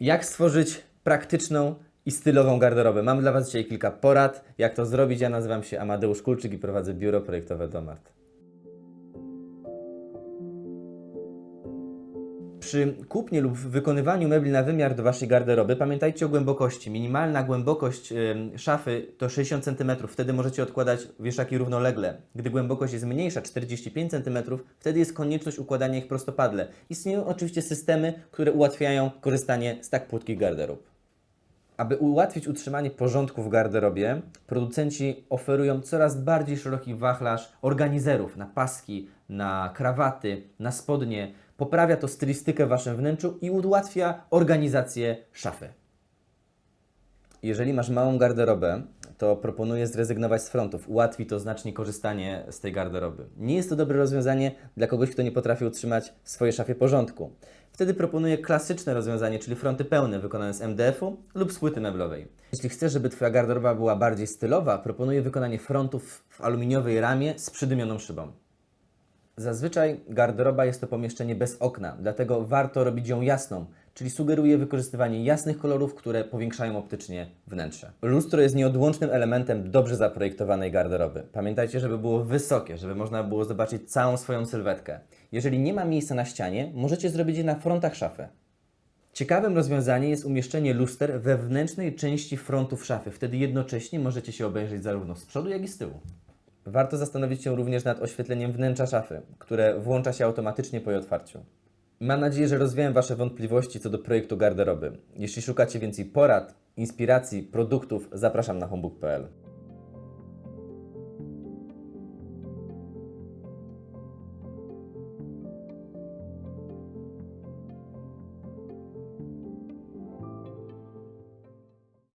Jak stworzyć praktyczną i stylową garderobę? Mam dla Was dzisiaj kilka porad, jak to zrobić. Ja nazywam się Amadeusz Kulczyk i prowadzę biuro projektowe Domart. Przy kupnie lub wykonywaniu mebli na wymiar do Waszej garderoby pamiętajcie o głębokości. Minimalna głębokość szafy to 60 cm, wtedy możecie odkładać wieszaki równolegle. Gdy głębokość jest mniejsza, 45 cm, wtedy jest konieczność układania ich prostopadle. Istnieją oczywiście systemy, które ułatwiają korzystanie z tak płytkich garderób. Aby ułatwić utrzymanie porządku w garderobie, producenci oferują coraz bardziej szeroki wachlarz organizerów na paski, na krawaty, na spodnie. Poprawia to stylistykę w Waszym wnętrzu i ułatwia organizację szafy. Jeżeli masz małą garderobę, to proponuję zrezygnować z frontów. Ułatwi to znacznie korzystanie z tej garderoby. Nie jest to dobre rozwiązanie dla kogoś, kto nie potrafi utrzymać w swojej szafie porządku. Wtedy proponuję klasyczne rozwiązanie, czyli fronty pełne wykonane z MDF-u lub z płyty meblowej. Jeśli chcesz, żeby Twoja garderoba była bardziej stylowa, proponuję wykonanie frontów w aluminiowej ramie z przydymioną szybą. Zazwyczaj garderoba jest to pomieszczenie bez okna, dlatego warto robić ją jasną, czyli sugeruję wykorzystywanie jasnych kolorów, które powiększają optycznie wnętrze. Lustro jest nieodłącznym elementem dobrze zaprojektowanej garderoby. Pamiętajcie, żeby było wysokie, żeby można było zobaczyć całą swoją sylwetkę. Jeżeli nie ma miejsca na ścianie, możecie zrobić je na frontach szafy. Ciekawym rozwiązaniem jest umieszczenie luster we wewnętrznej części frontów szafy. Wtedy jednocześnie możecie się obejrzeć zarówno z przodu, jak i z tyłu. Warto zastanowić się również nad oświetleniem wnętrza szafy, które włącza się automatycznie po jej otwarciu. Mam nadzieję, że rozwiałem Wasze wątpliwości co do projektu garderoby. Jeśli szukacie więcej porad, inspiracji, produktów, zapraszam na homebook.pl.